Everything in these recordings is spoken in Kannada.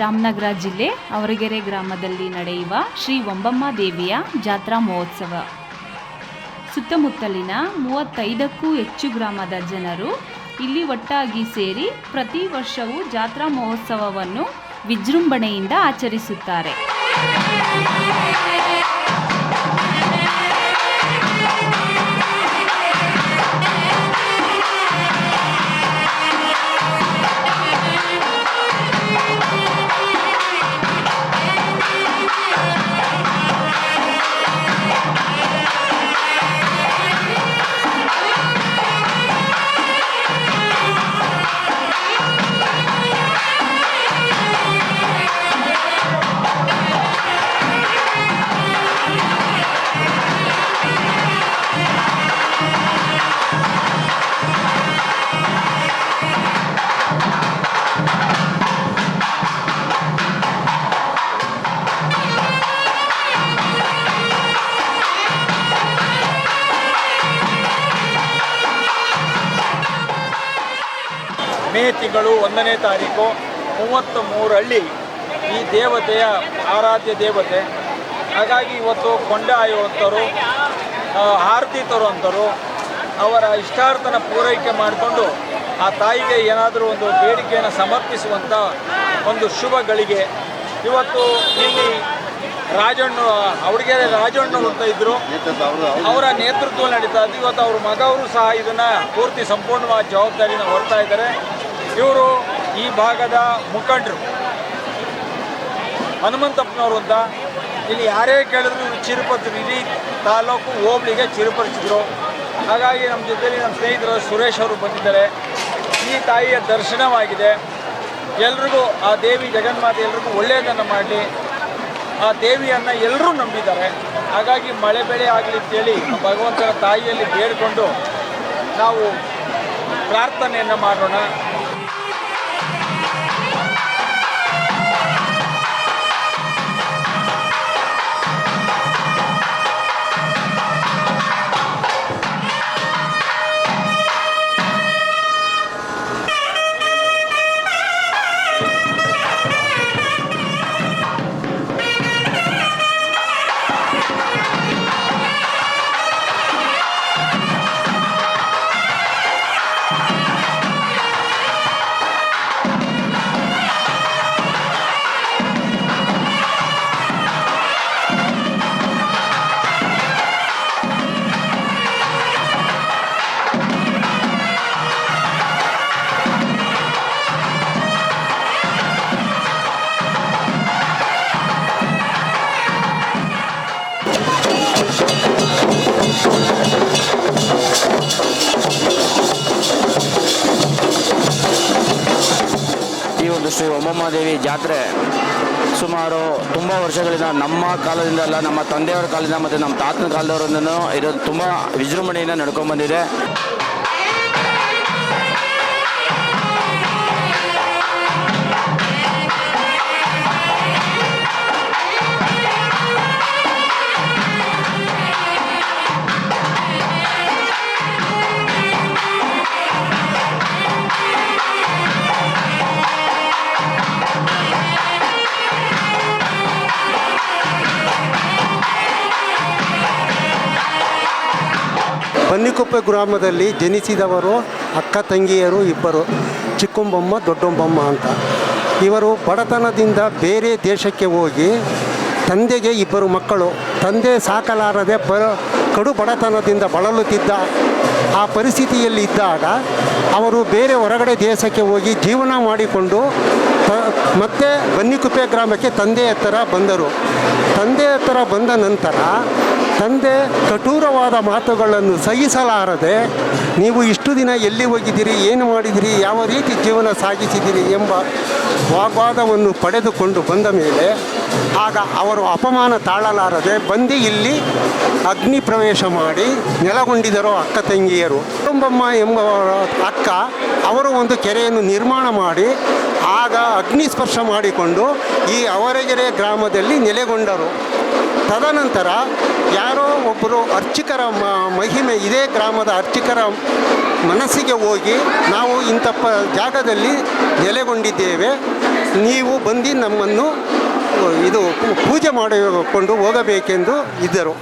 ರಾಮನಗರ ಜಿಲ್ಲೆ ಅವರಗೆರೆ ಗ್ರಾಮದಲ್ಲಿ ನಡೆಯುವ ಶ್ರೀ ಒಂಬಮ್ಮ ದೇವಿಯ ಜಾತ್ರಾ ಮಹೋತ್ಸವ. ಸುತ್ತಮುತ್ತಲಿನ ಮೂವತ್ತೈದಕ್ಕೂ ಹೆಚ್ಚು ಗ್ರಾಮದ ಜನರು ಇಲ್ಲಿ ಒಟ್ಟಾಗಿ ಸೇರಿ ಪ್ರತಿ ವರ್ಷವೂ ಜಾತ್ರಾ ಮಹೋತ್ಸವವನ್ನು ವಿಜೃಂಭಣೆಯಿಂದ ಆಚರಿಸುತ್ತಾರೆ. ತಿಂಗಳು ಒಂದನೇ ತಾರೀಕು ಮೂವತ್ತ ಮೂರು ಹಳ್ಳಿ ಈ ದೇವತೆಯ ಆರಾಧ್ಯ ದೇವತೆ. ಹಾಗಾಗಿ ಇವತ್ತು ಕೊಂಡ ಆಯುವಂಥವ್ರು ಆ, ಆರತಿ ತರುವಂಥವ್ರು ಅವರ ಇಷ್ಟಾರ್ಥನ ಪೂರೈಕೆ ಮಾಡಿಕೊಂಡು ಆ ತಾಯಿಗೆ ಏನಾದರೂ ಒಂದು ಬೇಡಿಕೆಯನ್ನು ಸಮರ್ಪಿಸುವಂಥ ಒಂದು ಶುಭ ಗಳಿಗೆ ಇವತ್ತು ಇಲ್ಲಿ ರಾಜಣ್ಣ ಅವರಿಗೆ ರಾಜಣ್ಣರು ಅಂತ ಇದ್ದರು ಅವರ ನೇತೃತ್ವ ನಡೀತಾ ಇದೆ ಇವತ್ತು ಅವ್ರ ಮಗವರು ಸಹ ಇದನ್ನ ಪೂರ್ತಿ ಸಂಪೂರ್ಣವಾದ ಜವಾಬ್ದಾರಿನ ಹೊರ್ತಾ ಇದ್ದಾರೆ. ಇವರು ಈ ಭಾಗದ ಮುಖಂಡರು. ಹನುಮಂತಪ್ಪನವರು ಅಂತ. ಇಲ್ಲಿ ಯಾರೇ ಕೇಳಿದ್ರು ಚಿರುಪತಿ ಇಡೀ ತಾಲೂಕು ಹೋಬಳಿಗೆ ಚಿರುಪರಿಸಿದ್ರು ಹಾಗಾಗಿ ನಮ್ಮ ಜೊತೆಲಿ ನಮ್ಮ ಸ್ನೇಹಿತರು ಸುರೇಶ್ ಅವರು ಬಂದಿದ್ದಾರೆ. ಈ ತಾಯಿಯ ದರ್ಶನವಾಗಿದೆ. ಎಲ್ರಿಗೂ ಆ ದೇವಿ ಜಗನ್ಮಾತೆ ಎಲ್ರಿಗೂ ಒಳ್ಳೆಯದನ್ನು ಮಾಡಲಿ. ಆ ದೇವಿಯನ್ನು ಎಲ್ಲರೂ ನಂಬಿದ್ದಾರೆ. ಹಾಗಾಗಿ ಮಳೆ ಬೆಳೆ ಆಗಲಿ ಅಂತೇಳಿ ಭಗವಂತನ ತಾಯಿಯಲ್ಲಿ ಬೇಡಿಕೊಂಡು ನಾವು ಪ್ರಾರ್ಥನೆಯನ್ನು ಮಾಡೋಣ. ಈ ಒಂದು ಶ್ರೀ ಒಮ್ಮಮ್ಮ ದೇವಿ ಜಾತ್ರೆ ಸುಮಾರು ತುಂಬ ವರ್ಷಗಳಿಂದ ನಮ್ಮ ಕಾಲದಿಂದ ಅಲ್ಲ, ನಮ್ಮ ತಂದೆಯವರ ಕಾಲದಿಂದ ಮತ್ತು ನಮ್ಮ ತಾತನ ಕಾಲದವರಿಂದ ಇದು ತುಂಬ ವಿಜೃಂಭಣೆಯಿಂದ ನಡ್ಕೊಂಡ್ಬಂದಿದೆ ಬನ್ನಿಕೊಪ್ಪೆ ಗ್ರಾಮದಲ್ಲಿ ಜನಿಸಿದವರು ಅಕ್ಕ ತಂಗಿಯರು ಇಬ್ಬರು, ಚಿಕ್ಕಂಬಮ್ಮ, ದೊಡ್ಡಂಬಮ್ಮ ಅಂತ. ಇವರು ಬಡತನದಿಂದ ಬೇರೆ ದೇಶಕ್ಕೆ ಹೋಗಿ ತಂದೆಗೆ ಇಬ್ಬರು ಮಕ್ಕಳು. ತಂದೆ ಸಾಕಲಾರದೆ ಬ, ಕಡು ಬಡತನದಿಂದ ಬಳಲುತ್ತಿದ್ದ, ಆ ಪರಿಸ್ಥಿತಿಯಲ್ಲಿ ಇದ್ದಾಗ ಅವರು ಬೇರೆ ಹೊರಗಡೆ ದೇಶಕ್ಕೆ ಹೋಗಿ ಜೀವನ ಮಾಡಿಕೊಂಡು ಮತ್ತೆ ಬನ್ನಿಕುಪ್ಪೆ ಗ್ರಾಮಕ್ಕೆ ತಂದೆ ಹತ್ತಿರ ಬಂದರು. ತಂದೆ ಹತ್ತಿರ ಬಂದ ನಂತರ ತಂದೆ ಕಠೋರವಾದ ಮಾತುಗಳನ್ನು ಸಹಿಸಲಾರದೆ, ನೀವು ಇಷ್ಟು ದಿನ ಎಲ್ಲಿ ಹೋಗಿದ್ದೀರಿ, ಏನು ಮಾಡಿದಿರಿ ಯಾವ ರೀತಿ ಜೀವನ ಸಾಗಿಸಿದಿರಿ ಎಂಬ ವಾಗ್ವಾದವನ್ನು ಪಡೆದುಕೊಂಡು ಬಂದ ಮೇಲೆ, ಆಗ ಅವರು ಅಪಮಾನ ತಾಳಲಾರದೆ ಬಂದು ಇಲ್ಲಿ ಅಗ್ನಿ ಪ್ರವೇಶ ಮಾಡಿ ನೆಲಗೊಂಡಿದ್ದರು ಅಕ್ಕ ತಂಗಿಯರು. ಕುಟುಂಬಮ್ಮ ಎಂಬವರ ಅಕ್ಕ ಅವರು ಒಂದು ಕೆರೆಯನ್ನು ನಿರ್ಮಾಣ ಮಾಡಿ ಆಗ ಅಗ್ನಿ ಸ್ಪರ್ಶ ಮಾಡಿಕೊಂಡು ಈ ಅವರಗೆರೆ ಗ್ರಾಮದಲ್ಲಿ ನೆಲೆಗೊಂಡರು. ತದನಂತರ ಯಾರೋ ಒಬ್ಬರು ಅರ್ಚಕರ ಮಹಿಮೆ, ಇದೇ ಗ್ರಾಮದ ಅರ್ಚಕರ ಮನಸ್ಸಿಗೆ ಹೋಗಿ ನಾವು ಇಂಥ ಪ ಜಾಗದಲ್ಲಿ ನೆಲೆಗೊಂಡಿದ್ದೇವೆ. ನೀವು ಬಂದು ನಮ್ಮನ್ನು ಇದು ಪೂಜೆ ಮಾಡಿಕೊಂಡು ಹೋಗಬೇಕೆಂದು ಇದ್ದರು.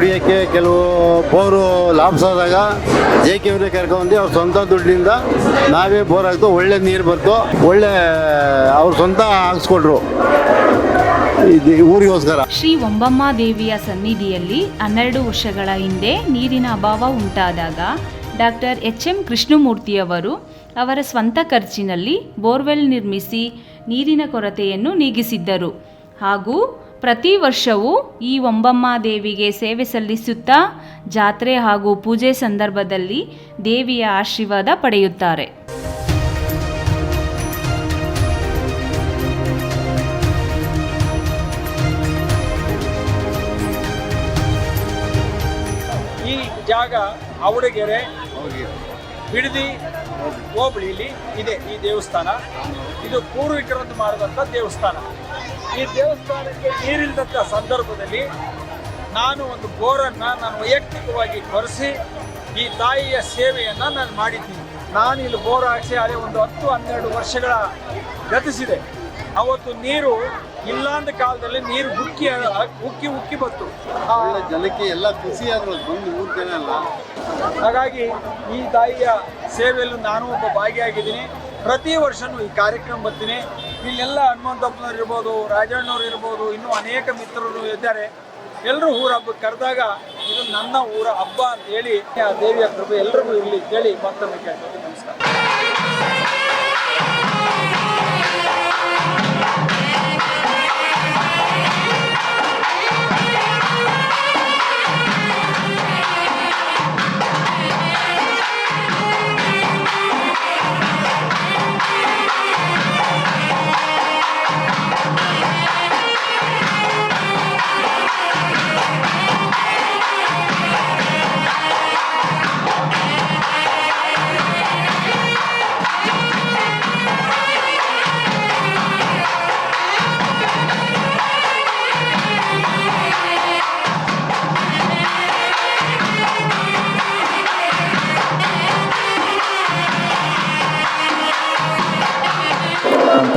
ಕುಡಿಯೋಕ್ಕೆ ಕೆಲವು ಬೋರು ಲಾಪ್ಸ್ ಆದಾಗ ಜೆ ಕೆ ಅವರೇ ಕರ್ಕೊಂಡು ಅವ್ರ ಸ್ವಂತ ದುಡ್ಡಿನಿಂದ ನಾವೇ ಬೋರ್ ಹಾಕ್ತು ಒಳ್ಳೆ ನೀರು ಬರ್ತು ಒಳ್ಳೆ, ಅವ್ರ ಸ್ವಂತ ಹಾಕ್ಸ್ಕೊಟ್ರು. ಊರಿಗೋಸ್ಕರ. ಶ್ರೀ ಒಂಬಮ್ಮ ದೇವಿಯ ಸನ್ನಿಧಿಯಲ್ಲಿ ಹನ್ನೆರಡು ವರ್ಷಗಳ ಹಿಂದೆ ನೀರಿನ ಅಭಾವ ಉಂಟಾದಾಗ ಡಾಕ್ಟರ್ ಎಚ್ ಎಂ ಕೃಷ್ಣಮೂರ್ತಿಯವರು ಅವರ ಸ್ವಂತ ಖರ್ಚಿನಲ್ಲಿ ಬೋರ್ವೆಲ್ ನಿರ್ಮಿಸಿ ನೀರಿನ ಕೊರತೆಯನ್ನು ನೀಗಿಸಿದ್ದರು. ಹಾಗೂ ಪ್ರತಿ ವರ್ಷವೂ ಈ ಒಂಬಮ್ಮ ದೇವಿಗೆ ಸೇವೆ ಸಲ್ಲಿಸುತ್ತಾ ಜಾತ್ರೆ ಹಾಗೂ ಪೂಜೆ ಸಂದರ್ಭದಲ್ಲಿ ದೇವಿಯ ಆಶೀರ್ವಾದ ಪಡೆಯುತ್ತಾರೆ. ಈ ಜಾಗ ಅವಡಗೆರೆ ಬಿಡದಿ ಹೋಬಳಿಲಿ ಇದೆ ಈ ದೇವಸ್ಥಾನ. ಇದು ಪೂರ್ವಿಕರದ್ದು ಮಾಡಿದಂಥ ದೇವಸ್ಥಾನ. ಈ ದೇವಸ್ಥಾನಕ್ಕೆ ನೀರಿಲ್ಲದಂಥ ಸಂದರ್ಭದಲ್ಲಿ ನಾನು ಒಂದು ಬೋರನ್ನು ನಾನು ವೈಯಕ್ತಿಕವಾಗಿ ಕೊರೆಸಿ ಈ ತಾಯಿಯ ಸೇವೆಯನ್ನು ನಾನು ಮಾಡಿದ್ದೀನಿ. ನಾನು ಇಲ್ಲಿ ಬೋರ್ ಹಾಕಿಸಿ ಅದೇ ಒಂದು ಹತ್ತು ಹನ್ನೆರಡು ವರ್ಷಗಳ ಗತಿಸಿದೆ. ಅವತ್ತು ನೀರು ಇಲ್ಲಾಂದ ಕಾಲದಲ್ಲಿ ನೀರು ಉಕ್ಕಿ ಉಕ್ಕಿ ಉಕ್ಕಿ ಬಂತು. ಜನಕ್ಕೆ ಎಲ್ಲ ಆದ್ರು ಬಂದು ಜನ ಹಾಗಾಗಿ ಈ ತಾಯಿಯ ಸೇವೆಯಲ್ಲೂ ನಾನು ಒಬ್ಬ ಭಾಗಿಯಾಗಿದ್ದೀನಿ. ಪ್ರತಿ ವರ್ಷನೂ ಈ ಕಾರ್ಯಕ್ರಮ ಬರ್ತೀನಿ. ಇಲ್ಲೆಲ್ಲ ಹನುಮಂತಪ್ಪನವ್ರು ಇರ್ಬೋದು, ರಾಜಣ್ಣವ್ರು ಇರ್ಬೋದು, ಇನ್ನೂ ಅನೇಕ ಮಿತ್ರರು ಇದ್ದಾರೆ. ಎಲ್ಲರೂ ಊರ ಹಬ್ಬಕ್ಕೆ ಕರೆದಾಗ ಇದು ನನ್ನ ಊರ ಹಬ್ಬ ಅಂತ ಹೇಳಿ, ಆ ದೇವಿಯ ಕೃಪೆ ಎಲ್ರಿಗೂ ಇಲ್ಲಿ ಕೇಳಿ ಮತ್ತೊಮ್ಮೆ ಕೇಳ್ತೀವಿ ನಮಸ್ಕಾರ.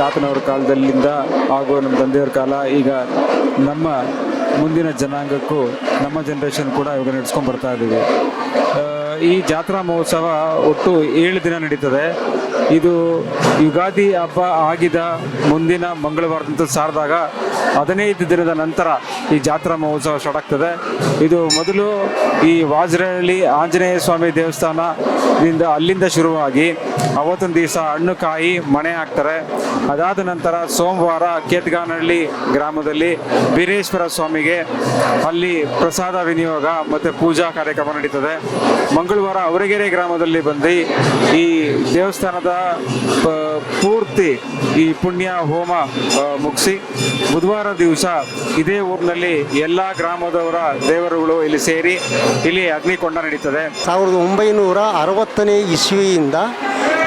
ತಾತನವ್ರ ಕಾಲದಲ್ಲಿಂದ ಹಾಗೂ ನಮ್ಮ ತಂದೆಯವ್ರ ಕಾಲ, ಈಗ ನಮ್ಮ ಮುಂದಿನ ಜನಾಂಗಕ್ಕೂ, ನಮ್ಮ ಜನ್ರೇಷನ್ ಕೂಡ ಇವಾಗ ನಡೆಸ್ಕೊಂಡು ಬರ್ತಾ ಇದ್ದೀವಿ. ಈ ಜಾತ್ರಾ ಮಹೋತ್ಸವ ಒಟ್ಟು ಏಳು ದಿನ ನಡೀತದೆ. ಇದು ಯುಗಾದಿ ಹಬ್ಬ ಆಗಿದ ಮುಂದಿನ ಮಂಗಳವಾರದಂತ ಸಾರಿದಾಗ ಹದಿನೈದು ದಿನದ ನಂತರ ಈ ಜಾತ್ರಾ ಮಹೋತ್ಸವ ಸ್ಟಾರ್ಟ್ ಆಗ್ತದೆ. ಇದು ಮೊದಲು ಈ ವಾಜ್ರಹಳ್ಳಿ ಆಂಜನೇಯ ಸ್ವಾಮಿ ದೇವಸ್ಥಾನದಿಂದ ಅಲ್ಲಿಂದ ಶುರುವಾಗಿ ಅವತ್ತೊಂದು ದಿವಸ ಹಣ್ಣು ಕಾಯಿ ಮಣೆ ಹಾಕ್ತಾರೆ. ಅದಾದ ನಂತರ ಸೋಮವಾರ ಕೇತ್ಗಾನಹಳ್ಳಿ ಗ್ರಾಮದಲ್ಲಿ ಬೀರೇಶ್ವರ ಸ್ವಾಮಿಗೆ ಅಲ್ಲಿ ಪ್ರಸಾದ ವಿನಿಯೋಗ ಮತ್ತು ಪೂಜಾ ಕಾರ್ಯಕ್ರಮ ನಡೀತದೆ. ಮಂಗಳವಾರ ಅವರಗೆರೆ ಗ್ರಾಮದಲ್ಲಿ ಬಂದು ಈ ದೇವಸ್ಥಾನದ ಪೂರ್ತಿ ಈ ಪುಣ್ಯ, ಹೋಮ ಮುಗಿಸಿ ಬುಧವಾರ ದಿವಸ ಇದೇ ಊರಿನಲ್ಲಿ ಎಲ್ಲ ಗ್ರಾಮದವರ ದೇವರುಗಳು ಇಲ್ಲಿ ಸೇರಿ ಇಲ್ಲಿ ಅಗ್ನಿಕೊಂಡ ನಡೀತದೆ. ಸಾವಿರದ ಒಂಬೈನೂರ ಅರವತ್ತನೇ ಇಸ್ವಿಯಿಂದ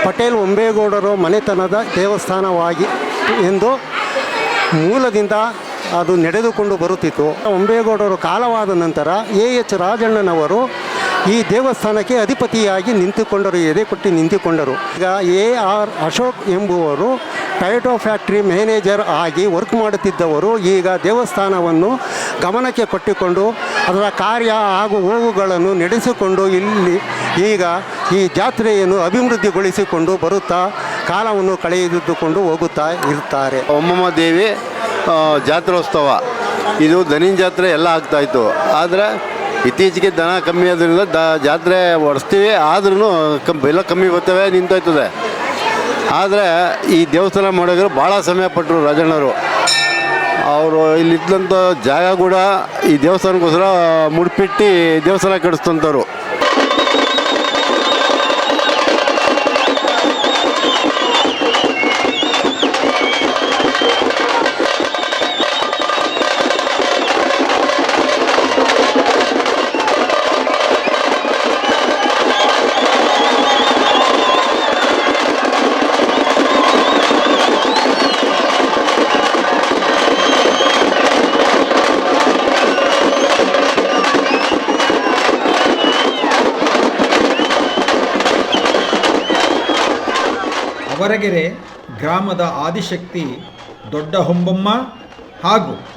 ಪಟೇಲ್ ಒಂಬೇಗೌಡರು ಮನೆತನದ ದೇವಸ್ಥಾನವಾಗಿ ಎಂದು ಮೂಲದಿಂದ ಅದು ನಡೆದುಕೊಂಡು ಬರುತ್ತಿತ್ತು. ಒಂಬೇಗೌಡರು ಕಾಲವಾದ ನಂತರ ಎ ಎಚ್ ರಾಜಣ್ಣನವರು ಈ ದೇವಸ್ಥಾನಕ್ಕೆ ಅಧಿಪತಿಯಾಗಿ ನಿಂತುಕೊಂಡರು, ಎದೆ ಕೊಟ್ಟು ನಿಂತುಕೊಂಡರು. ಈಗ ಎ ಆರ್ ಅಶೋಕ್ ಎಂಬುವರು ಟೈಟೋ ಫ್ಯಾಕ್ಟ್ರಿ ಮ್ಯಾನೇಜರ್ ಆಗಿ ವರ್ಕ್ ಮಾಡುತ್ತಿದ್ದವರು. ಈಗ ದೇವಸ್ಥಾನವನ್ನು ಗಮನಕ್ಕೆ ಕೊಟ್ಟಿಕೊಂಡು ಅದರ ಕಾರ್ಯ ಹಾಗೂ ಹೋಗುಗಳನ್ನು ನಡೆಸಿಕೊಂಡು ಇಲ್ಲಿ ಈಗ ಈ ಜಾತ್ರೆಯನ್ನು ಅಭಿವೃದ್ಧಿಗೊಳಿಸಿಕೊಂಡು ಬರುತ್ತಾ ಕಾಲವನ್ನು ಕಳೆದುಕೊಂಡು ಹೋಗುತ್ತಾ ಇರ್ತಾರೆ ಒಮ್ಮಮ್ಮ ದೇವಿ ಜಾತ್ರೋತ್ಸವ. ಇದು ದನಿನ್ ಜಾತ್ರೆ ಎಲ್ಲ ಆಗ್ತಾಯಿತ್ತು ಆದರೆ ಇತ್ತೀಚೆಗೆ ದನ ಕಮ್ಮಿ ಆದ್ರಿಂದ ದ ಜಾತ್ರೆ ಓಡಿಸ್ತೀವಿ ಆದ್ರೂ ಕಮ್ ಬೆಲೆ ಕಮ್ಮಿ ಬರ್ತವೆ, ನಿಂತೋಯ್ತದೆ. ಆದರೆ ಈ ದೇವಸ್ಥಾನ ಮಾಡೋದ್ರು ಭಾಳ ಸಮಯ ಪಟ್ಟರು ರಾಜಣ್ಣವರು. ಅವರು ಇಲ್ಲಿದ್ದಂಥ ಜಾಗ ಕೂಡ ಈ ದೇವಸ್ಥಾನಕ್ಕೋಸ್ಕರ ಮುಡ್ಪಿಟ್ಟು ದೇವಸ್ಥಾನ ಕಟ್ಟಿಸ್ತಂಥವ್ರು. ಅವರಗೆರೆ ಗ್ರಾಮದ ಆದಿಶಕ್ತಿ ದೊಡ್ಡ ಹೊಂಬಮ್ಮ ಹಾಗೂ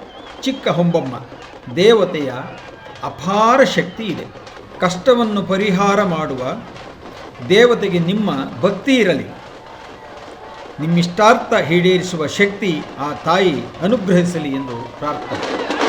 ಚಿಕ್ಕ ಹೊಂಬಮ್ಮ ದೇವತೆಯ ಅಪಾರ ಶಕ್ತಿ ಇದೆ. ಕಷ್ಟವನ್ನು ಪರಿಹಾರ ಮಾಡುವ ದೇವತೆಗೆ ನಿಮ್ಮ ಭಕ್ತಿ ಇರಲಿ. ನಿಮ್ಮಿಷ್ಟಾರ್ಥ ಈಡೇರಿಸುವ ಶಕ್ತಿ ಆ ತಾಯಿ ಅನುಗ್ರಹಿಸಲಿ ಎಂದು ಪ್ರಾರ್ಥನೆ.